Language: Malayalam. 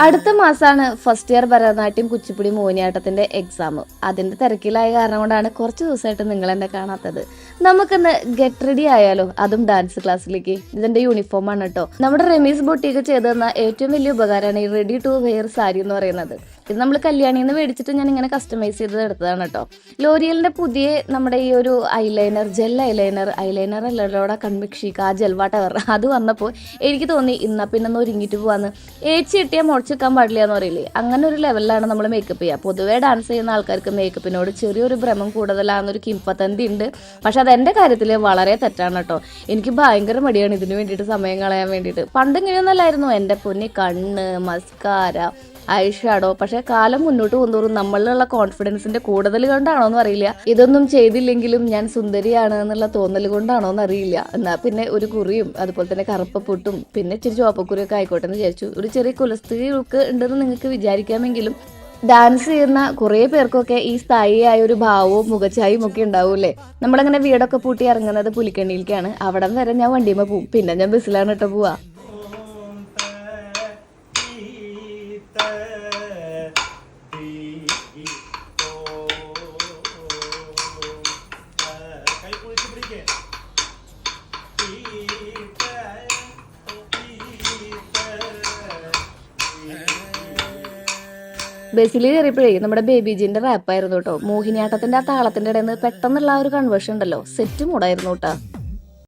അടുത്ത മാസമാണ് ഫസ്റ്റ് ഇയർ ഭരതനാട്യം കുച്ചിപ്പുടി മോഹിനിയാട്ടത്തിന്റെ എക്സാം അതിന്റെ തിരക്കിലായ കാരണം കൊണ്ടാണ് കുറച്ച് ദിവസമായിട്ട് നിങ്ങൾ എന്നെ കാണാത്തത്. നമുക്കിന്ന് ഗെറ്റ് റെഡി ആയാലോ? അതും ഡാൻസ് ക്ലാസ്സിലേക്ക് ഇതിന്റെ യൂണിഫോം ആണ് കേട്ടോ. നമ്മുടെ റമീസ് ബൊട്ടിക്ക് ചെയ്തു തന്ന ഏറ്റവും വലിയ ഉപകാരമാണ് ഈ റെഡി ടു വെയർ സാരി എന്ന് പറയുന്നത്. ഇത് നമ്മൾ കല്യാണിയിൽ നിന്ന് മേടിച്ചിട്ട് ഞാൻ ഇങ്ങനെ കസ്റ്റമൈസ് ചെയ്ത് എടുത്തതാണ് കേട്ടോ ലോറിയലിന്റെ പുതിയ നമ്മുടെ ഈ ഒരു ഐലൈനർ ജെൽ ഐലൈനർ ഐലൈനർ അല്ലല്ലോടെ ആ ജെൽ വാട്ടവർ അത് വന്നപ്പോൾ എനിക്ക് തോന്നി ഇന്നാ പിന്നെ ഒന്ന് ഒരുങ്ങിയിട്ട് പോവാന്ന്. ഏച്ചി കിട്ടിയാൽ മുടച്ചിക്കാൻ പാടില്ല എന്ന് പറയില്ലേ? അങ്ങനെ ഒരു ലെവലിലാണ് നമ്മൾ മേക്കപ്പ് ചെയ്യുക പൊതുവേ ഡാൻസ് ചെയ്യുന്ന ആൾക്കാർക്ക് മേക്കപ്പിനോട് ചെറിയൊരു ഭ്രമം കൂടുതലാണെന്നൊരു കിംപത്തന്തി ഉണ്ട്. പക്ഷെ എന്റെ കാര്യത്തിൽ വളരെ തെറ്റാണ് കേട്ടോ എനിക്ക് ഭയങ്കര മടിയാണ് ഇതിന് വേണ്ടിയിട്ട് സമയം കളയാൻ വേണ്ടിയിട്ട്. പണ്ട് ഇങ്ങനെയൊന്നല്ലായിരുന്നു. എന്റെ പൊന്നി കണ്ണ് മസ്കാര ഐ ഷാഡോ പക്ഷെ കാലം മുന്നോട്ട് പോകുന്നതോറും നമ്മളിലുള്ള കോൺഫിഡൻസിന്റെ കൂടുതൽ കൊണ്ടാണോ എന്ന് അറിയില്ല. ഇതൊന്നും ചെയ്തില്ലെങ്കിലും ഞാൻ സുന്ദരിയാണ് എന്നുള്ള തോന്നൽ കൊണ്ടാണോ എന്ന് അറിയില്ല. എന്നാ പിന്നെ ഒരു കുറിയും അതുപോലെ തന്നെ കറുപ്പ പൊട്ടും പിന്നെ ഇച്ചിരി ചുവപ്പക്കുറിയൊക്കെ ആയിക്കോട്ടെ എന്ന് വിചാരിച്ചു. ഒരു ചെറിയ കുലസ്ത്രീ ലുക്ക് ഉണ്ടെന്ന് നിങ്ങൾക്ക് വിചാരിക്കാമെങ്കിലും ഡാൻസ് ചെയ്യുന്ന കുറേ പേർക്കൊക്കെ ഈ സ്ഥായിയായ ഒരു ഭാവവും മുഖച്ചായും ഒക്കെ ഉണ്ടാവൂലേ നമ്മളങ്ങനെ വീടൊക്കെ പൂട്ടി ഇറങ്ങുന്നത് പുലിക്കണ്ണിയിലേക്കാണ് അവിടം വരെ ഞാൻ വണ്ടിയുമ്പോൾ പോവും. പിന്നെ ഞാൻ ബസ്സിലാണ് കേട്ടോ പോവാ. ബസ്സിൽ കയറിയപ്പോഴേ നമ്മുടെ ബേബിജിന്റെ റാപ്പായിരുന്നു കേട്ടോ. മോഹിനിയാട്ടത്തിന്റെ ആ താളത്തിന്റെ ഇടയിൽ നിന്ന് പെട്ടെന്നുള്ള ആ ഒരു കൺവേർഷൻ ഉണ്ടല്ലോ. സെറ്റ് മൂടായിരുന്നു കേട്ടോ.